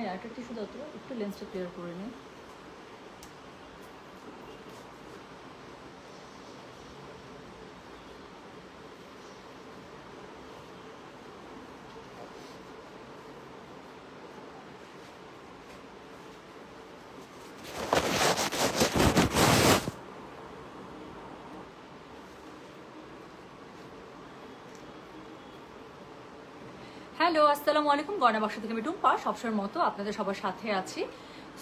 ভাই একটা শুধু দাও একটু লেন্সটা ক্লিয়ার করে নিই। হ্যালো, আসসালামু আলাইকুম। গয়না বাক্স থেকে আমি টুম্পা। সবসময়ের মতো আপনাদের সবার সাথে আছি।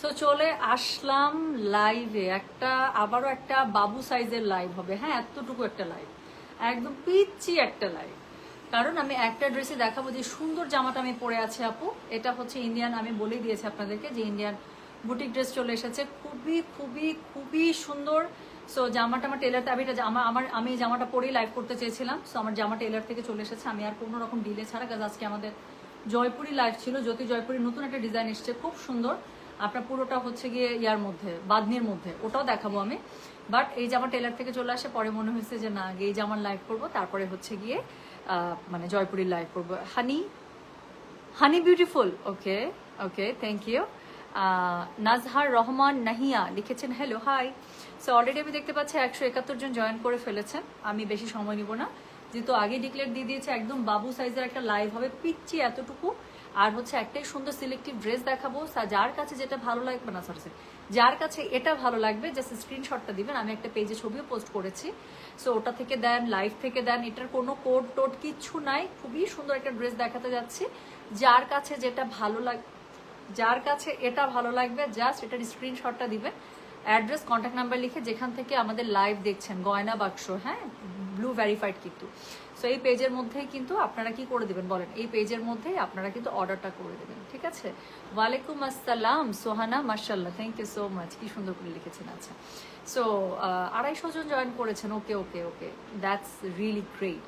সো চলে আসলাম লাইভে একটা, আবারও একটা বাবু সাইজের লাইভ হবে। হ্যাঁ এতটুকু একটা লাইভ একদম পিচ্ছি একটা লাইভ কারণ আমি একটা ড্রেসে দেখাবো যে সুন্দর জামাটা আমি পরে আছি, আপু। এটা হচ্ছে ইন্ডিয়ান আমি বলেই দিয়েছি আপনাদেরকে যে ইন্ডিয়ান বুটিক ড্রেস চলে এসেছে। খুবই খুবই খুবই সুন্দর। সো জামাটা আমার টেলার আমি এটা জামা, আমার, আমি জামাটা পরেই লাইভ করতে চেয়েছিলাম। সো আমার জামা টেলার থেকে চলে এসেছে। আমি আর কোনো রকম ডিলে ছাড়া কাজ আজকে আমাদের জয়পুরি লাইভ ছিল। জ্যোতি জয়পুরি নতুন একটা ডিজাইন এসছে, খুব সুন্দর। আপনার পুরোটা হচ্ছে গিয়ে ইয়ার মধ্যে, বাদনির মধ্যে। ওটাও দেখাবো আমি। বাট এই জামা টেলার থেকে চলে আসে, পরে মনে হয়েছে যে, না এই জামার লাইভ করব, তারপরে হচ্ছে গিয়ে মানে জয়পুরির লাইভ করব। Honey honey beautiful okay okay thank you Nazhar Rahman Nahiya লিখেছেন হ্যালো হাই সো অলরেডি আমি দেখতে পাচ্ছি একশো একাত্তর জন জয়েন করে ফেলেছেন। আমি বেশি সময় নিব না। যেহেতু আগে ডিক্লেয়ার দিয়ে দিয়েছে, একদম বাবু সাইজের একটা লাইভ হবে পিচ্ছি এতটুকু। আর হচ্ছে একটাই সুন্দর সিলেক্টিভ ড্রেস দেখাবো। যার কাছে যেটা ভালো লাগবে না সরি যার কাছে এটা ভালো লাগবে জাস্ট স্ক্রিনশটটা দিবেন। আমি একটা পেজে ছবিও পোস্ট করেছি। সো ওটা থেকে দেন লাইভ থেকে দেন, এটার কোনো কোড টোড কিচ্ছু নাই। খুবই সুন্দর একটা ড্রেস দেখাতে যাচ্ছি। যার কাছে যেটা ভালো লাগ, যার কাছে এটা ভালো লাগবে জাস্ট এটার স্ক্রিনশটটা দিবেন। অ্যাড্রেস কন্ট্যাক্ট নাম্বার লিখে যেখান থেকে আমাদের লাইভ দেখছেন, গয়না বাক্স হ্যাঁ? ব্লু ভেরিফাইড কিন্তু। সো এই পেজের মধ্যেই কিন্তু আপনারা কি করে দেবেন বলেন? এই পেজের মধ্যেই আপনারা কিন্তু অর্ডারটা করে দেবেন, ঠিক আছে? ওয়ালাইকুম আসসালাম, সোহানা মার্শাল্লাহ থ্যাংক ইউ সো মাচ কি সুন্দর করে লিখেছেন আচ্ছা। সো আড়াইশো জন জয়েন করেছেন okay okay okay that's really great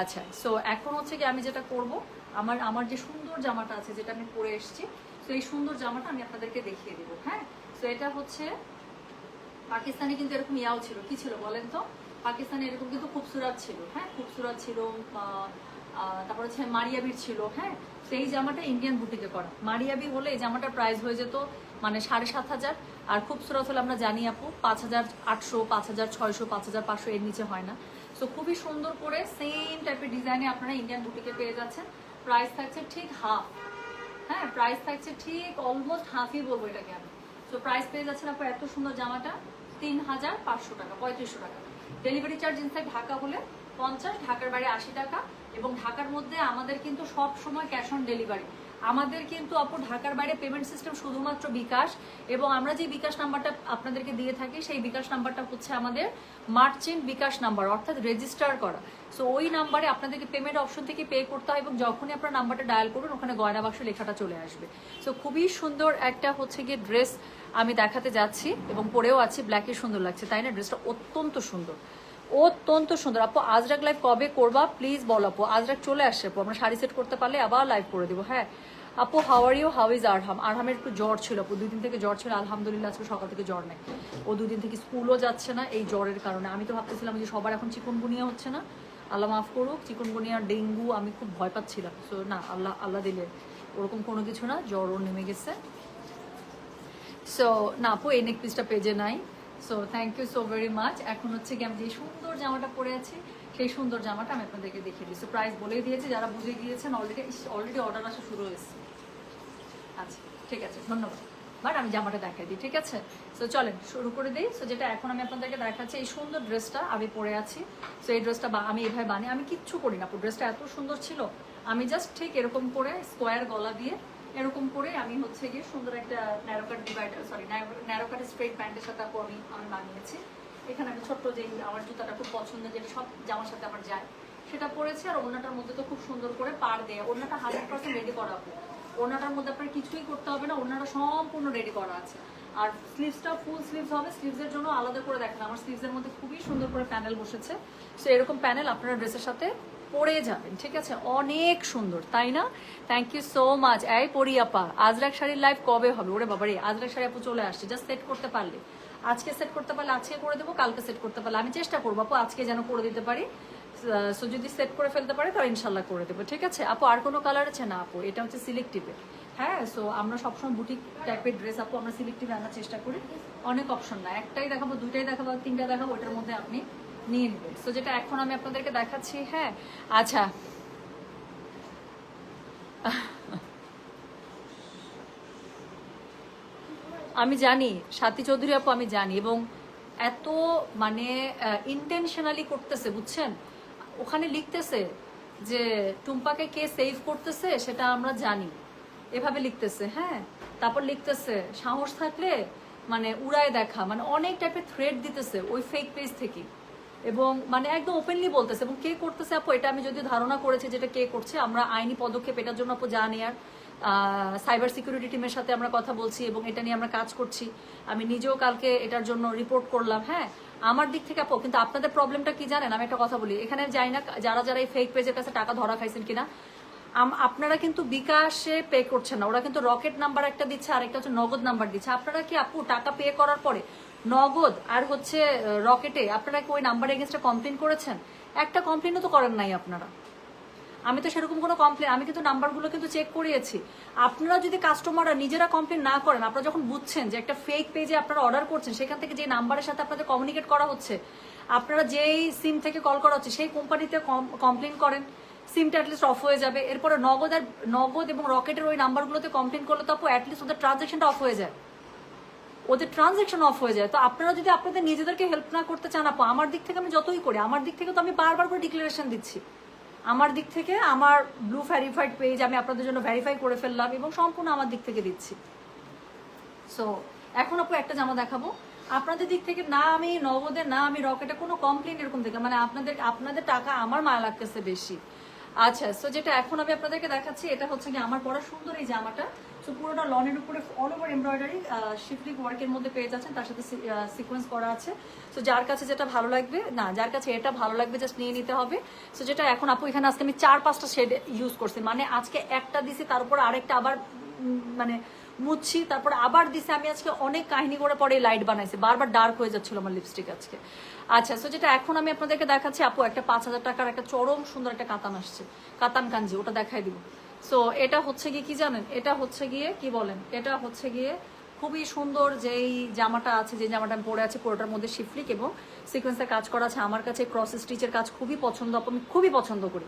আচ্ছা সো এখন হচ্ছে কি আমি যেটা করব, আমার আমার যে সুন্দর জামাটা আছে, যেটা আমি পরে এসেছি, তো এই সুন্দর জামাটা আমি আপনাদেরকে দেখিয়ে দেবো হ্যাঁ? সো এটা হচ্ছে পাকিস্তানে কিন্তু এরকম ইয়াও ছিল। কি ছিল বলেন তো? পাকিস্তানে এরকম কিন্তু খুবসুরাত ছিল হ্যাঁ? খুবসুরাত ছিল তারপর হচ্ছে মারিয়াবির ছিল হ্যাঁ? সেই জামাটা ইন্ডিয়ান বুটিকে করা মারিয়াবি হলে এই জামাটার প্রাইস হয়ে যেত মানে সাড়ে সাত হাজার। আর খুবসুরত হলে আমরা জানি আপু, পাঁচ হাজার আটশো, পাঁচ হাজার ছয়শো, পাঁচ হাজার পাঁচশো এর নিচে হয় না। সো খুবই সুন্দর করে সেম টাইপের ডিজাইনে আপনারা ইন্ডিয়ান বুটিকে পেয়ে যাচ্ছেন। প্রাইস থাকছে ঠিক হাফ হ্যাঁ? প্রাইস থাকছে ঠিক অলমোস্ট হাফই বলব এটাকে আমি। সো প্রাইস পেয়ে যাচ্ছেন আপনার এত সুন্দর জামাটা তিন হাজার পাঁচশো টাকা, পঁয়ত্রিশশো টাকা। ডেলিভারি চার্জ ইনসাইড ঢাকা হলে পঞ্চাশ, ঢাকার বাইরে আশি টাকা। এবং ঢাকার মধ্যে আমাদের কিন্তু সব সময় ক্যাশ অন ডেলিভারি আমাদের কিন্তু আপু ঢাকার বাইরে পেমেন্ট সিস্টেম শুধুমাত্র বিকাশ এবং আমরা যে বিকাশ নাম্বারটা আপনাদেরকে দিয়ে থাকি, সেই বিকাশ নাম্বারটা হচ্ছে আমাদের মার্চেন্ট বিকাশ নাম্বার, অর্থাৎ রেজিস্টার করা। সো ওই নাম্বারে আপনাদেরকে পেমেন্ট অপশন থেকে পে করতে হয় এবং যখনই আপনার নাম্বারটা ডায়াল করবেন ওখানে গয়না বাক্স লেখাটা চলে আসবে। সো খুবই সুন্দর একটা হচ্ছে গিয়ে ড্রেস আমি দেখাতে যাচ্ছি এবং পরেও আছি ব্ল্যাকে সুন্দর লাগছে, তাই না? ড্রেসটা অত্যন্ত সুন্দর। অত্যন্ত সুন্দর। আপু, আজরাক লাইভ কবে করবা? প্লিজ বল আপু। আজরাক চলে আসছে আপু। আমরা শাড়ি সেট করতে পারলে আবার লাইভ করে দিব হ্যাঁ? আপু how are you how is Arham আরহামের একটু জ্বর ছিল আপু। দুই দিন থেকে জ্বর ছিল। আলহামদুলিল্লাহ, আজকে সকাল থেকে জ্বর নেই। ও দুদিন থেকে স্কুলও যাচ্ছে না এই জ্বরের কারণে। আমি তো ভাবতেছিলাম যে সবার এখন চিকনগুনিয়া হচ্ছে না। আল্লাহ মাফ করুক, চিকনগুনিয়া, ডেঙ্গু, আমি খুব ভয় পাচ্ছিলাম। সো না, আল্লাহ আল্লাহ দিলে ওরকম কোনো কিছু না। জ্বরও নেমে গেছে। সো না আপু, এই নেক পিসটা পেজে নাই। So thank you so very much এখন হচ্ছে কি আমি যে সুন্দর জামাটা পরে আছি, সেই সুন্দর জামাটা আমি আপনাদেরকে দেখিয়ে দিচ্ছি প্রাইস বলেই দিয়েছি, যারা বুঝে গিয়েছেন অলরেডি অলরেডি অর্ডার আসা শুরু হয়েছে। আচ্ছা ঠিক আছে, ধন্যবাদ। বাট আমি জামাটা দেখাই দিই, ঠিক আছে? সো চলেন, শুরু করে দিই। সো যেটা এখন আমি আপনাদেরকে দেখাচ্ছি, এই সুন্দর ড্রেসটা আমি পরে আছি। সো এই ড্রেসটা আমি এভাবে বানিয়ে, আমি কিচ্ছু করি না। ড্রেসটা এত সুন্দর ছিল। আমি জাস্ট ঠিক এরকম করে স্কোয়ার গলা দিয়ে এরকম করে আমি হচ্ছে গিয়ে সুন্দর একটা narrow cut divider sorry narrow cut straight প্যান্টের সাথে আপু আমি আমি বানিয়েছি। এখানে আমি ছোট্ট যে আমার জুতাটা খুব পছন্দের যেটা সব জামার সাথে আমার যায়, সেটা পরেছি আর ওনাটার মধ্যে তো খুব সুন্দর করে পার দেয়। ওনাটা হান্ড্রেড পার্সেন্ট রেডি করা আপু। ওনাটার মধ্যে আপনার কিছুই করতে হবে না ওনাটা সম্পূর্ণ রেডি করা আছে। আর স্লিভসটা ফুল স্লিভস হবে স্লিভসের জন্য আলাদা করে দেখেন আমার স্লিভসের মধ্যে খুবই সুন্দর করে প্যানেল বসেছে। সো এরকম প্যানেল আপনারা ড্রেসের সাথে পরে যাবেন, ঠিক আছে? অনেক সুন্দর, তাই না? থ্যাংক ইউ সো মাচ এই পরি আপা, আজরাক শাড়ির লাইভ কবে হবে? ওরে বাবারে, আজরাক শাড়ি আপু চলে আসছে জাস্ট সেট করতে পারলে। আজকে সেট করতে পারলে, আজকে করে দেবো, কালকে সেট করতে পারলে। আমি চেষ্টা করব আপু, আজকে যেন করে দিতে পারি। সো যদি সেট করে ফেলতে পারে, তাহলে ইনশাল্লাহ করে দেবো, ঠিক আছে? আপু, আর কোনো কালার আছে না আপু? এটা হচ্ছে সিলেক্টিভে হ্যাঁ? সো আমরা সবসময় বুটিক টাইপের ড্রেস আপু, আমরা সিলেক্টিভ আনার চেষ্টা করি। অনেক অপশন না, একটাই দেখাবো, দুইটাই দেখাবো তিনটা দেখাবো, ওটার মধ্যে আপনি নিয়ে সো যেটা এখন আমি আপনাদেরকে দেখাচ্ছি হ্যাঁ? আচ্ছা। আমি জানি, সাথী চৌধুরী আপু, আমি জানি এবং এত মানে ইন্টেনশনালি করতেছে, বুঝছেন? ওখানে লিখতেছে যে, টুম্পাকে কে সেভ করতেছে সেটা আমরা জানি। এভাবে লিখতেছে হ্যাঁ? তারপর লিখতেছে, সাহস থাকলে মানে উড়ায় দেখা মানে অনেক টাইপের থ্রেড দিতেছে ওই ফেক পেজ থেকে। এবং মানে একদম ওপেনলি বলতেছে এবং কে করতেছে আপু, এটা আমি যদি ধারণা করেছি যেটা কে করছে, আমরা আইনি পদক্ষেপ এটার জন্য আপু জানি আর সাইবার সিকিউরিটি টিমের সাথে আমরা কথা বলছি এবং এটা নিয়ে আমরা কাজ করছি। আমি নিজেও কালকে এটার জন্য রিপোর্ট করলাম হ্যাঁ? আমার দিক থেকে আপু, কিন্তু আপনাদের প্রবলেমটা কি জানেন? আমি একটা কথা বলি, এখানে যাই না, যারা যারা এই ফেক পেজের কাছে টাকা ধরা খাইছেন কিনা আপনারা কিন্তু বিকাশে পে করছেন না, ওরা কিন্তু রকেট নাম্বার একটা দিচ্ছে আর একটা হচ্ছে নগদ নাম্বার দিচ্ছে। আপনারা কি আপু টাকা পে করার পরে নগদ আর হচ্ছে রকেটে। আপনারা কি ওই নাম্বার এগেনস্টে কমপ্লেন করেছেন? একটা কমপ্লেনও তো করেন নাই আপনারা। আমি তো সেরকম কোনো কমপ্লেন আমি কিন্তু নাম্বারগুলো কিন্তু চেক করিয়েছি। আপনারা যদি কাস্টমাররা নিজেরা কমপ্লেন না করেন, আপনারা যখন বুঝছেন যে একটা ফেক পেজে আপনারা অর্ডার করছেন, সেখান থেকে যে নাম্বারের সাথে আপনাদের কমিউনিকেট করা হচ্ছে, আপনারা যেই সিম থেকে কল করা হচ্ছে, সেই কোম্পানিতে কমপ্লেন করেন। সিমটা অ্যাটলিস্ট অফ হয়ে যাবে। এরপরে নগদ আর, নগদ এবং রকেটের ওই নাম্বারগুলোতে কমপ্লেন করলে তো অ্যাটলিস্ট ওদের ট্রানজাকশনটা অফ হয়ে যায়। ওদের ট্রানজেকশন অফ হয়ে যায়। তো আপনারা যদি আপনাদের নিজেদেরকে হেল্প না করতে চান, আপু, আমার দিক থেকে আমি যতই করি, আমার দিক থেকে তো আমি বারবার করে ডিক্লারেশন দিচ্ছি। আমার দিক থেকে আমার ব্লু ভ্যারিফাইড পেজ আমি আপনাদের জন্য ভেরিফাই করে ফেললাম এবং সম্পূর্ণ আমার দিক থেকে দিচ্ছি। সো এখন আপু একটা জামা দেখাবো। আপনাদের দিক থেকে না আমি নগদে, না আমি রকেটে কোনো কমপ্লেন এরকম থেকে মানে আপনাদের আপনাদের টাকা আমার মায়া লাগতেছে বেশি। আচ্ছা সো যেটা এখন আমি আপনাদেরকে দেখাচ্ছি, এটা হচ্ছে কি আমার পরা সুন্দর এই জামাটা। সো পুরোটা লনের উপরে অল ওভার এমব্রয়ডারি শিফলিক ওয়ার্কের মধ্যে পেয়ে যাচ্ছেন, তার সাথে সিকোয়েন্স করা আছে। সো যার কাছে যেটা ভালো লাগবে, না, যার কাছে এটা ভালো লাগবে জাস্ট নিয়ে নিতে হবে। সো যেটা এখন আপু, এখানে আজকে আমি চার পাঁচটা শেড ইউজ করছি। মানে আজকে একটা দিছি, তার উপর আরেকটা আবার মানে মুছছি তারপর আবার দিছে। আমি আজকে অনেক কাহিনী করে পরে লাইট বানাইছি। বারবার ডার্ক হয়ে যাচ্ছিল আমার লিপস্টিক আজকে। আচ্ছা সো যেটা এখন আমি আপনাদেরকে দেখাচ্ছি, আপু, একটা পাঁচ হাজার টাকার একটা চরম সুন্দর একটা কাতান আসছে। কাতান কাঞ্জি, ওটা দেখাই দিব। সো এটা হচ্ছে গিয়ে কি জানেন? এটা হচ্ছে গিয়ে কি বলেন? এটা হচ্ছে গিয়ে খুবই সুন্দর যেই জামাটা আছে, যে জামাটা আমি পরে আছি, পুরোটার মধ্যে শিফলিক এবং সিকোয়েন্সের কাজ করা আছে। আমার কাছে ক্রস স্টিচের কাজ খুবই পছন্দ, আমি খুবই পছন্দ করি।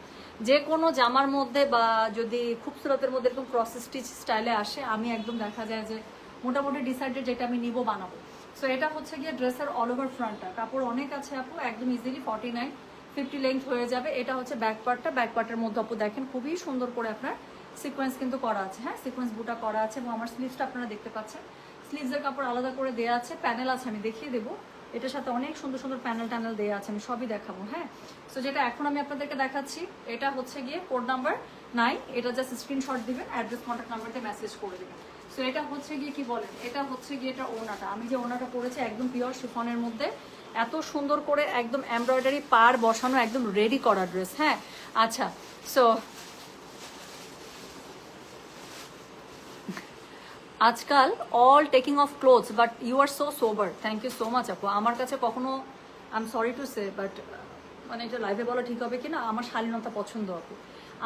যে কোনো জামার মধ্যে বা যদি খুবসুরতের মধ্যে এরকম ক্রস স্টিচ স্টাইলে আসে, আমি একদম দেখা যায় যে মোটামুটি ডিসাইডেড যেটা আমি নিব, বানাবো। সো এটা হচ্ছে গিয়ে ড্রেসের অল ওভার ফ্রন্টটা কাপড় অনেক আছে আপু, একদম easily forty nine fifty length হয়ে যাবে। এটা হচ্ছে ব্যাক পার্টটা ব্যাক পার্টের মধ্যে আপু দেখেন, খুবই সুন্দর করে আপনার সিকোয়েন্স কিন্তু করা আছে। হ্যাঁ সিকোয়েন্স বুটা করা আছে এবং আমার স্লিভসটা আপনারা দেখতে পাচ্ছেন। স্লিভসের কাপড় আলাদা করে দেওয়া আছে। প্যানেল আছে, আমি দেখিয়ে দেবো। এটার সাথে অনেক সুন্দর সুন্দর প্যানেল ট্যানেল দেওয়া আছে, আমি সবই দেখাবো। হ্যাঁ সো যেটা এখন আমি আপনাদেরকে দেখাচ্ছি, এটা হচ্ছে গিয়ে কোড নাম্বার নাইন এটা জাস্ট স্ক্রিনশট দিবেন অ্যাড্রেস কন্ট্যাক্ট নাম্বারতে মেসেজ করে দেবেন। সো এটা হচ্ছে গিয়ে কি বলেন? এটা হচ্ছে গিয়ে এটা ওনাটা আমি যে ওনাটা পরেছি, একদম পিওর শিফনের মধ্যে। এত সুন্দর করে একদম এমব্রয়ডারি পার বসানো, একদম রেডি করা ড্রেস হ্যাঁ? আচ্ছা সো আজকাল all taking off clothes but you are so sober thank you so much আপু। আমার কাছে কখনো I am sorry to say but মানে এটা লাইভে বলা ঠিক হবে কিনা? আমার শালীনতা পছন্দ, আপু।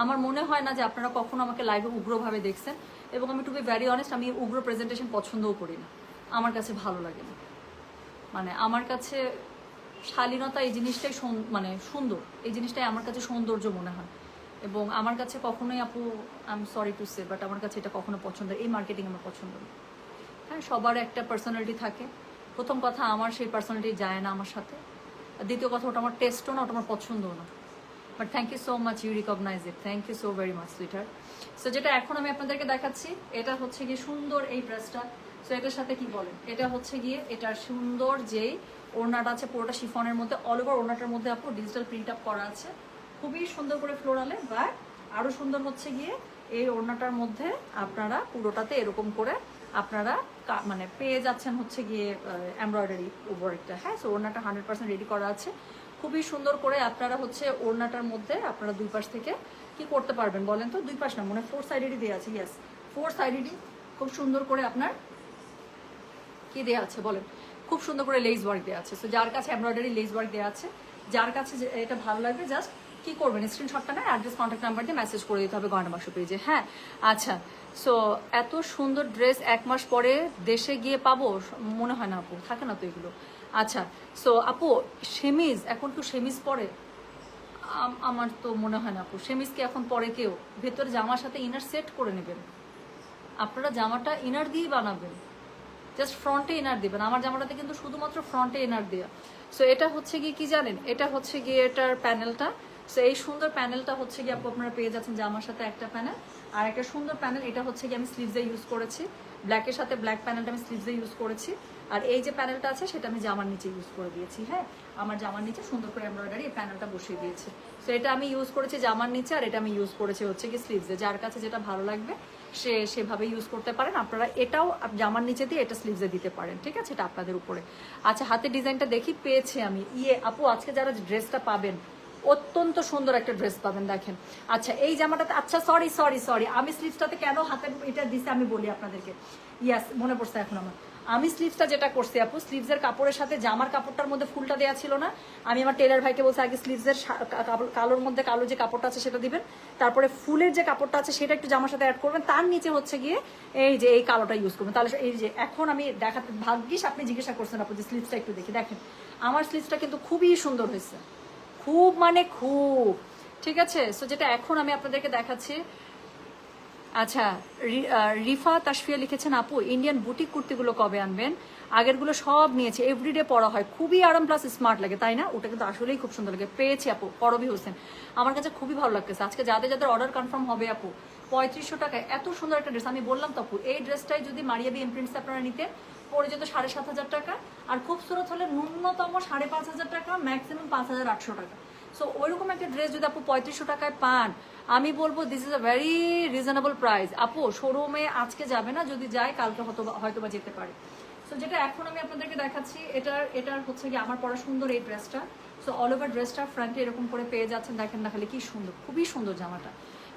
আমার মনে হয় না যে আপনারা কখনো আমাকে লাইভে উগ্রভাবে দেখছেন। এবং আমি টু বি ভ্যারি অনেস্ট আমি উগ্র প্রেজেন্টেশন পছন্দও করি না। আমার কাছে ভালো লাগে না। মানে আমার কাছে শালীনতা এই জিনিসটাই মানে সুন্দর। এই জিনিসটাই আমার কাছে সৌন্দর্য মনে হয়। এবং আমার কাছে কখনোই আপু I am sorry to say but আমার কাছে এটা কখনো পছন্দ, এই মার্কেটিং আমার পছন্দ না। হ্যাঁ সবার একটা পার্সোনালিটি থাকে। প্রথম কথা, আমার সেই পার্সোনালিটি যায় না আমার সাথে। দ্বিতীয় কথা, ওটা আমার টেস্টও না, ওটা আমার পছন্দও না। But thank you so much you recognise it thank you so very much sweeter so যেটা এখন আমি আপনাদেরকে দেখাচ্ছি, এটা হচ্ছে গিয়ে সুন্দর এই ড্রেসটা সো এটার সাথে কি বলেন এটা হচ্ছে গিয়ে এটা সুন্দর যেই ওড়নাটা আছে, পুরোটা শিফনের মধ্যে অল ওভার ওড়নাটার মধ্যে আপু ডিজিটাল প্রিন্ট আপ করা আছে। খুবই সুন্দর করে ফ্লোরালে বা আরও সুন্দর হচ্ছে গিয়ে এই ওড়নাটার মধ্যে আপনারা পুরোটাতে এরকম করে আপনারা মানে পেয়ে যাচ্ছেন হচ্ছে গিয়ে এমব্রয়ডারি ওয়ার্কটা হ্যাঁ? সো ওড়নাটা হান্ড্রেড পার্সেন্ট রেডি করা আছে। খুবই সুন্দর করে আপনারা হচ্ছে ওড়নাটার মধ্যে আপনারা দুই পাশ থেকে কি করতে পারবেন বলেন তো? দুই পাশ না, মনে ফোর সাইডেরই দেওয়া আছে ইয়েস ফোর সাইডেরই খুব সুন্দর করে আপনার কি দেওয়া আছে বলেন? খুব সুন্দর করে লেস ওয়ার্ক দেওয়া আছে। সো যার কাছে এমব্রয়ডারি লেস ওয়ার্ক দেওয়া আছে, যার কাছে এটা ভালো লাগবে জাস্ট কি করবেন? স্ক্রিনশটটা না অ্যাড্রেস কন্ট্যাক্ট নাম্বার দিয়ে মেসেজ করে দিতে হবে গয়না বাক্স পেজে। হ্যাঁ? আচ্ছা। সো এত সুন্দর ড্রেস এক মাস পরে দেশে গিয়ে পাবো? মনে হয় না আপু, থাকে না তো এগুলো। আচ্ছা। সো আপু, সেমিজ, এখন তো সেমিজ পরে? আম- আমার তো মনে হয় না আপু। সেমিজ কি এখন পরে কেউ? ভেতরে জামার সাথে ইনার সেট করে নেবেন। আপনারা জামাটা ইনার দিয়েই বানাবেন। জাস্ট ফ্রন্টে এনার দিবেন। আমার জামাটাতে কিন্তু শুধুমাত্র ফ্রন্টে এনার দেওয়া। সো এটা হচ্ছে গিয়ে কি জানেন? এটা হচ্ছে গিয়ে এটার প্যানেলটা সো এই সুন্দর প্যানেলটা হচ্ছে গিয়ে আপু আপনারা পেয়ে যাচ্ছেন জামার সাথে একটা প্যানেল আর একটা সুন্দর প্যানেল এটা হচ্ছে গিয়ে আমি স্লিভসে ইউজ করেছি। ব্ল্যাকের সাথে ব্ল্যাক প্যানেলটা আমি স্লিভসে ইউজ করেছি। আর এই যে প্যানেলটা আছে, সেটা আমি জামার নিচে ইউজ করে দিয়েছি হ্যাঁ? আমার জামার নিচে সুন্দর করে এমব্রয়ডারি এই প্যানেলটা বসিয়ে দিয়েছি। সো এটা আমি ইউজ করেছি জামার নিচে, আর এটা আমি ইউজ করেছি হচ্ছে কি স্লিভসে যার কাছে যেটা ভালো লাগবে সে সেভাবে ইউজ করতে পারেন। আপনারা এটাও জামার নিচে দিয়ে এটা স্লিভসে দিতে পারেন, ঠিক আছে? এটা আপনাদের উপরে। আচ্ছা হাতে ডিজাইনটা দেখি, পেয়েছি আমি। ইয়ে আপু, আজকে যারা ড্রেসটা পাবেন, অত্যন্ত সুন্দর একটা ড্রেস পাবেন, দেখেন। আচ্ছা এই জামাটাতে আচ্ছা সরি সরি সরি আমি স্লিভসটাতে কেন হাতে এটা দিছি আমি বলি আপনাদেরকে। ইয়াস মনে পড়ছে এখন আমার। আমি স্লিভসটা যেটা করছি আপু স্লিভসের কাপড়ের সাথে জামার কাপড়টার মধ্যে ফুলটা দেওয়া ছিল না। আমি আমার টেলার ভাইকে বলছি, আগে স্লিভসের কালোর মধ্যে কালো যে কাপড়টা আছে সেটা দিবেন। তারপরে ফুলের যে কাপড়টা আছে সেটা একটু জামার সাথে অ্যাড করবেন। তার নিচে হচ্ছে গিয়ে এই যে এই কালোটা ইউজ করবেন। তাহলে এই যে এখন আমি দেখাতে, ভাগ্যিস আপনি জিজ্ঞাসা করছেন আপু যে স্লিভসটা একটু দেখি। দেখেন, আমার স্লিভসটা কিন্তু খুবই সুন্দর হয়েছে। খুব মানে খুব। ঠিক আছে? সো যেটা এখন আমি আপনাদেরকে দেখাচ্ছি আচ্ছা রিফা তাসফিয়া লিখেছেন, আপু ইন্ডিয়ান বুটিক কুর্তিগুলো কবে আনবেন? আগেরগুলো সব নিয়েছে এভরিডে পরা হয়। খুবই আরাম প্লাস স্মার্ট লাগে, তাই না? ওটা কিন্তু আসলেই খুব সুন্দর লাগে। পেয়েছি, আপু করবি হোসেন। আমার কাছে খুবই ভালো লাগতেছে। আজকে যাদের যাদের অর্ডার কনফার্ম হবে, আপু, পঁয়ত্রিশশো টাকায় এত সুন্দর একটা ড্রেস আমি বললাম তো, আপু, এই ড্রেসটাই যদি মারিয়া বি ইমপ্রিন্টস আপনারা নিতেন পড়ে যেত সাড়ে সাত হাজার টাকা, আর খুবসুরত হলে ন্যূনতম সাড়ে পাঁচ হাজার টাকা ম্যাক্সিমাম পাঁচ হাজার আটশো টাকা। সো ওইরকম একটা ড্রেস যদি আপু পঁয়ত্রিশশো টাকায় পান, আমি বলব this is a very reasonable price আপু শোরুমে আজকে যাবে না, যদি যায়, কালকে হয়তো হয়তো বা যেতে পারে। সো যেটা এখন আমি আপনাদেরকে দেখাচ্ছি, এটার এটার হচ্ছে কি আমার পরা সুন্দর এই ড্রেসটা সো অল ওভার ড্রেসটা ফ্রন্টে এরকম করে পেয়ে যাচ্ছেন, দেখেন না খালি কি সুন্দর, খুবই সুন্দর জামাটা।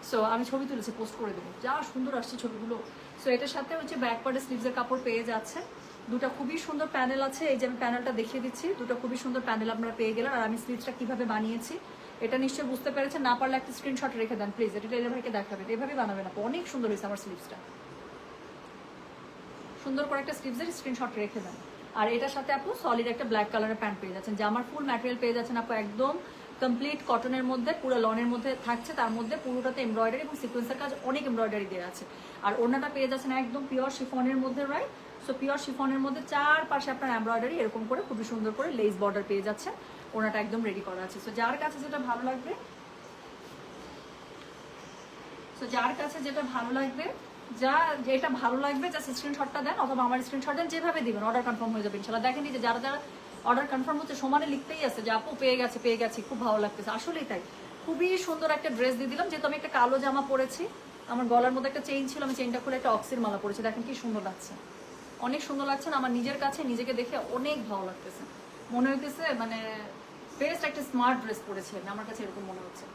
সো আমি ছবি তুলেছি পোস্ট করে দেবো। যা সুন্দর আসছে ছবিগুলো। সো এটার সাথে হচ্ছে ব্যাক পার্টে স্লিভসের কাপড় পেয়ে যাচ্ছে দুটো খুবই সুন্দর প্যানেল আছে। এই যে আমি প্যানেলটা দেখিয়ে দিচ্ছি। দুটো খুবই সুন্দর প্যানেল আপনারা পেয়ে গেলেন। আর আমি স্লিভসটা কীভাবে বানিয়েছি, এটা নিশ্চয়ই বুঝতে পেরেছেন। না পারলে একটা স্ক্রিনশট রেখে দেন প্লিজ এটা টেলার ভাইকে দেখাবেন। এভাবেই বানাবেন আপু। অনেক সুন্দর হয়েছে আমার স্লিভসটা সুন্দর করে একটা স্লিভসের স্ক্রিনশট রেখে দেন। আর এটার সাথে আপু সলিড একটা ব্ল্যাক কালারের প্যান্ট পেয়ে যাচ্ছেন। জামার ফুল ম্যাটেরিয়াল পেয়ে যাচ্ছেন আপু একদম কমপ্লিট কটনের মধ্যে, পুরো লনের মধ্যে থাকছে। তার মধ্যে পুরোটাতে এমব্রয়ডারি এবং সিকোয়েন্সের কাজ অনেক এমব্রয়ডারি দেওয়া আছে। আর ওনাটা পেয়ে যাচ্ছেন একদম পিওর শিফনের মধ্যে রাইট সো পিওর শিফনের মধ্যে চার পাশে আপনার এমব্রয়ডারি এরকম করে খুবই সুন্দর করে লেস বর্ডার পেয়ে যাচ্ছে। ওনাটা একদম রেডি করা আছে। সো যার কাছে যেটা ভালো লাগবে সো যার কাছে যেটা ভালো লাগবে, যা যেটা ভালো লাগবে জাস্ট স্ক্রিনশটটা দেন অথবা আমার স্ক্রিনশট দেন, যেভাবে দিবেন অর্ডার কনফার্ম হয়ে যাবে ইনশাল্লাহ দেখেন যে যারা যারা অর্ডার কনফার্ম হচ্ছে, সমানে লিখতেই আছে যে, আপু, পেয়ে গেছে, পেয়ে গেছি, খুব ভালো লাগতেছে। আসলেই তাই। খুবই সুন্দর একটা ড্রেস দিয়ে দিলাম, যেহেতু আমি একটা কালো জামা পরেছি। আমার গলার মধ্যে একটা চেইন ছিল, আমি চেইনটা খুলে একটা অক্সির মালা পরেছি। দেখেন কি সুন্দর লাগছে। অনেক সুন্দর লাগছে আমার নিজের কাছে, নিজেকে দেখে অনেক ভালো লাগতেছে। মনে হইতেছে মানে বেস্ট একটা স্মার্ট ড্রেস পরেছি। আমি আমার কাছে এরকম মনে হচ্ছে।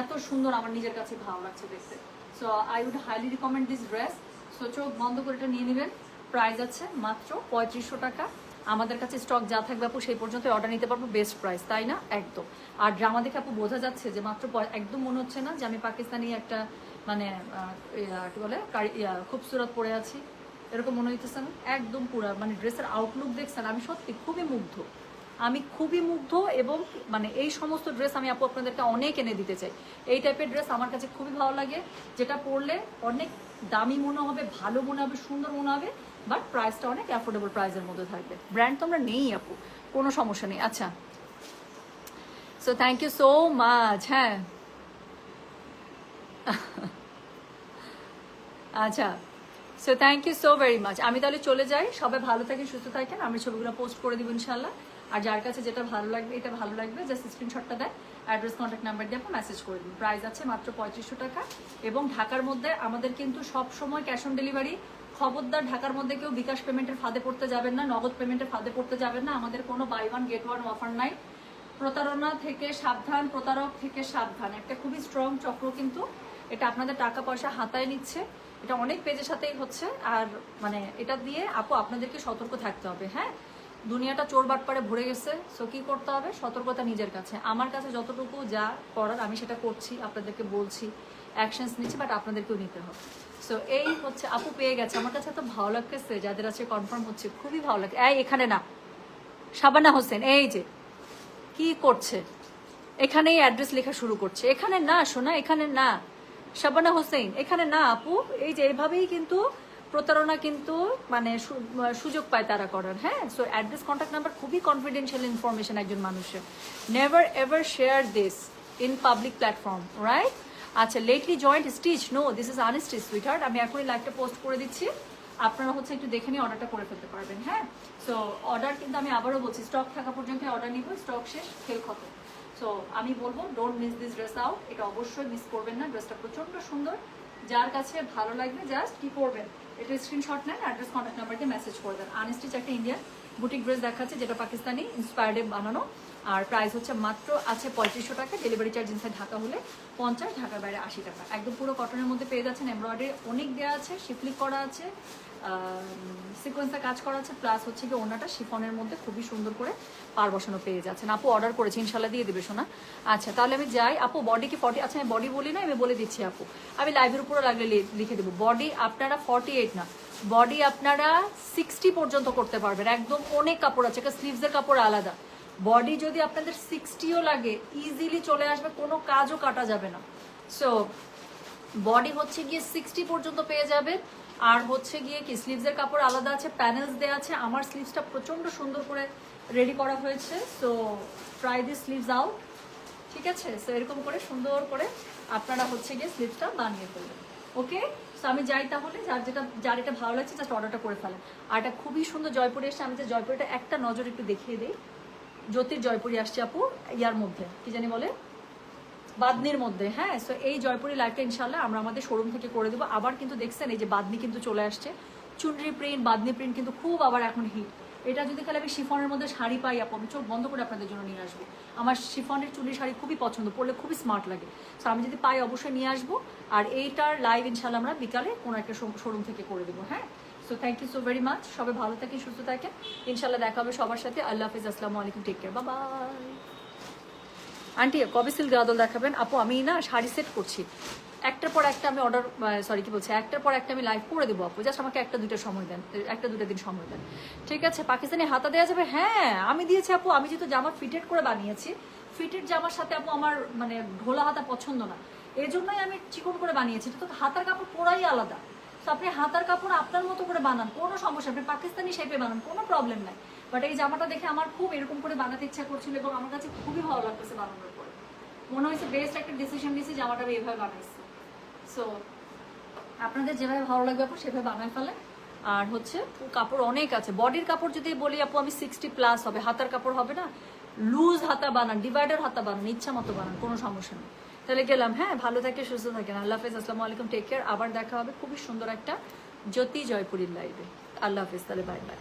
এত সুন্দর আমার নিজের কাছে ভালো লাগছে দেখতে। So I would highly recommend this dress so চোখ বন্ধ করে এটা নিয়ে নেবেন। প্রাইস আছে মাত্র পঁয়ত্রিশশো টাকা। আমাদের কাছে স্টক যা থাকবে আপু, সেই পর্যন্ত অর্ডার নিতে পারব বেস্ট প্রাইস তাই না? একদম। আর ড্রামা দেখে আপু বোঝা যাচ্ছে যে মাত্র একদম মনে হচ্ছে না যে আমি পাকিস্তানি একটা মানে কি বলে খুবসুরত পরে আছি। এরকম মনে হইতেছে না? একদম পুরা মানে ড্রেসের আউটলুক দেখছেন, আমি সত্যি খুবই মুগ্ধ। আমি খুবই মুগ্ধ এবং মানে এই সমস্ত ড্রেস আমি আপু আপনাদেরকে অনেক এনে দিতে চাই। এই টাইপের ড্রেস আমার কাছে খুবই ভালো লাগে, যেটা পরলে অনেক দামি মনে হবে, ভালো মনে হবে, সুন্দর মনে হবে বাট প্রাইসটা অনেক অ্যাফোর্ডেবল প্রাইসের মধ্যে থাকবে। ব্র্যান্ড তো আমরা নেই আপু, কোনো সমস্যা নেই। আচ্ছা so thank you so much হ্যাঁ। আচ্ছা so thank you so very much আমি তাহলে চলে যাই। সবাই ভালো থাকেন, সুস্থ থাকেন। আমি ছবিগুলো পোস্ট করে দিব ইনশাল্লাহ আর যার কাছে যেটা ভালো লাগবে, এটা ভালো লাগবে জাস্ট স্ক্রিনশটটা দেয় অ্যাড্রেস কন্ট্যাক্ট নাম্বার দিয়ে আপনি মেসেজ করে দিন। প্রাইস আছে মাত্র পঁয়ত্রিশশো টাকা। এবং ঢাকার মধ্যে আমাদের কিন্তু সব সময় ক্যাশ অন ডেলিভারি খবরদার ঢাকার মধ্যে কেউ বিকাশ পেমেন্টের ফাঁদে পড়তে যাবেন না, নগদ পেমেন্টের ফাঁদে পড়তে যাবেন না। আমাদের কোনো buy one get one offer নাই। প্রতারণা থেকে সাবধান, প্রতারক থেকে সাবধান। একটা খুবই স্ট্রং চক্র কিন্তু। এটা আপনাদের টাকা পয়সা হাতায় নিচ্ছে। এটা অনেক পেজের সাথেই হচ্ছে। আর মানে এটা দিয়ে আপু, আপনাদেরকে সতর্ক থাকতে হবে হ্যাঁ? দুনিয়াটা চোর বাটপারে ভরে গেছে সো কি করতে হবে? সতর্কতা নিজের কাছে। আমার কাছে যতটুকু যা করার, আমি সেটা করছি, আপনাদেরকে বলছি অ্যাকশনস নিচ্ছি বাট আপনাদেরকেও নিতে হবে। সো এই হচ্ছে, আপু পেয়ে গেছে। আমার কাছে এত ভালো লাগতেছে, যাদের আছে কনফার্ম হচ্ছে, খুবই ভালো লাগে এই এখানে না শাবানা হোসেন, এই যে, কি করছে? এখানেই অ্যাড্রেস লেখা শুরু করছে। এখানে না শোনা এখানে না। শাবানা হোসেন, এখানে না আপু, এই যে এভাবেই কিন্তু প্রতারণা কিন্তু মানে সুযোগ পায় তারা করার হ্যাঁ? সো অ্যাড্রেস কন্ট্যাক্ট নাম্বার খুবই কনফিডেন্সিয়াল ইনফরমেশন একজন মানুষের। Never ever share this in public platform right আচ্ছা lately joint stitch no this is unstitch sweetheart আমি এখনই লাইভটা পোস্ট করে দিচ্ছি। আপনারা হচ্ছে একটু দেখে নিয়ে অর্ডারটা করে ফেলতে পারবেন হ্যাঁ? সো অর্ডার কিন্তু আমি আবারও বলছি স্টক থাকা পর্যন্ত অর্ডার নিব স্টক শেষ খেল খতম। সো আমি বলব don't miss this dress out এটা অবশ্যই মিস করবেন না ড্রেসটা প্রচণ্ড সুন্দর। যার কাছে ভালো লাগবে জাস্ট কি করবেন এটা স্ক্রিনশট নেন অ্যাড্রেস কন্ট্যাক্ট নাম্বারকে মেসেজ করে দেন। আনস্টিচ একটা ইন্ডিয়ান বুটিক ড্রেস দেখাচ্ছে, যেটা পাকিস্তানি ইন্সপায়ার্ডে বানানো। আর প্রাইস হচ্ছে মাত্র আছে পঁয়ত্রিশশো টাকা। ডেলিভারি চার্জ ইনসাইড ঢাকা হলে পঞ্চাশ, ঢাকার বাইরে আশি টাকা। একদম পুরো কটনের মধ্যে পেয়ে যাচ্ছেন। এমব্রয়ডারি অনেক দেওয়া আছে শিফলিক করা আছে। সিকোয়েন্সে কাজ করা আছে প্লাস হচ্ছে কি ওনাটা শিফনের মধ্যে খুবই সুন্দর করে পার বসানো পেয়ে যাচ্ছেন। আপু অর্ডার করেছি ইনশাল্লাহ দিয়ে দেবে শোনা আচ্ছা তাহলে আমি যাই। আপু বডি কি ফর্টি আচ্ছা আমি বডি বলি না, আমি বলে দিচ্ছি, আপু। আমি লাইভের উপরে লাগলে লিখে দেবো। বডি আপনারা ফর্টি এইট না। বডি আপনারা সিক্সটি পর্যন্ত করতে পারবেন। একদম অনেক কাপড় আছে স্লিভসের কাপড় আলাদা। বডি যদি আপনাদের সিক্সটিও লাগে ইজিলি চলে আসবে, কোনো কাজও কাটা যাবে না। সো বডি হচ্ছে গিয়ে সিক্সটি পর্যন্ত পেয়ে যাবে। আর হচ্ছে গিয়ে কি স্লিভসের কাপড় আলাদা আছে প্যানেলস দেওয়া আছে। আমার স্লিভসটা প্রচণ্ড সুন্দর করে রেডি করা হয়েছে। So try this sleeves out ঠিক আছে? সো এরকম করে সুন্দর করে আপনারা হচ্ছে গিয়ে স্লিভসটা বানিয়ে ফেলবেন। ওকে সো আমি যাই তাহলে, যার যেটা, যার এটা ভালো লাগছে জাস্ট অর্ডারটা করে ফেলেন। আর এটা খুবই সুন্দর জয়পুরে এসে আমি যে জয়পুরটা একটা নজর একটু দেখিয়ে দিই। জ্যোতির জয়পুরি আসছে আপু, ইয়ার মধ্যে, কি জানি বলে? বাদনির মধ্যে হ্যাঁ? সো এই জয়পুরি লাইভটা ইনশাল্লাহ আমরা আমাদের শোরুম থেকে করে দেবো। আবার কিন্তু দেখছেন, এই যে বাদনি কিন্তু চলে আসছে। চুনরি প্রিন্ট বাদনি প্রিন্ট কিন্তু খুব আবার এখন হিট এটা যদি খালি আমি শিফনের মধ্যে শাড়ি পাই, আপু, আমি চোখ বন্ধ করে আপনাদের জন্য নিয়ে আসব। আমার শিফনের চুনরি শাড়ি খুবই পছন্দ, পরলে খুবই স্মার্ট লাগে। সো আমি যদি পাই অবশ্যই নিয়ে আসব। আর এইটার লাইভ ইনশাল্লাহ আমরা বিকালে কোনো একটা শোরুম থেকে করে দেবো হ্যাঁ? So thank you so very much সবাই ভালো থাকেন, সুস্থ থাকেন। ইনশাল্লাহ দেখা হবে সবার সাথে। আল্লাহ হাফিজ। আসসালামু আলাইকুম। টেক কেয়ার বাই আন্টি, কবে সিল্ক গাদল দেখাবেন? আপু, আমি না শাড়ি সেট করছি। একটার পর একটা আমি অর্ডার সরি কি বলছি? একটার পর একটা আমি লাইভ করে দেবো আপু। জাস্ট আমাকে একটা দুটো সময় দেন, একটা দুটো দিন সময় দেন। ঠিক আছে, পাকিস্তানি হাতা দেওয়া যাবে? হ্যাঁ আমি দিয়েছি আপু। আমি যেহেতু জামা ফিটেড করে বানিয়েছি ফিটেড জামার সাথে আপু আমার মানে ঢোলা হাতা পছন্দ না। এই জন্যই আমি চিকন করে বানিয়েছি। তো হাতার কাপড় পুরাই আলাদা। তো আপনি হাতার কাপড় আপনার মতো করে বানান, কোনো সমস্যা আপনি পাকিস্তানি শেপে বানান, কোনো প্রবলেম নাই। বাট এই জামাটা দেখে আমার খুব এরকম করে বানাতে ইচ্ছা করছিল এবং আমার কাছে খুবই ভালো লাগতেছে বানানোর পরে। মনে হয়েছে বেস্ট একটা ডিসিশন নিয়েছি জামাটা আমি এভাবে বানাইছি। সো আপনাদের যেভাবে ভালো লাগবে আপু, সেভাবে বানায় ফেলে আর হচ্ছে, কাপড় অনেক আছে। বডির কাপড় যদি বলি আপু, আমি সিক্সটি প্লাস হবে। হাতার কাপড় হবে না? লুজ হাতা বানান ডিভাইডার হাতা বানান, ইচ্ছা মতো বানান, কোনো সমস্যা নেই। তাহলে গেলাম হ্যাঁ ভালো থাকে, সুস্থ থাকেন। আল্লাহ হাফিজ, আসসালামু আলাইকুম টেক কেয়ার আবার দেখা হবে। খুবই সুন্দর একটা জ্যোতি জয়পুরীর লাইভে আল্লাহ হাফেজ, তাহলে বাই বাই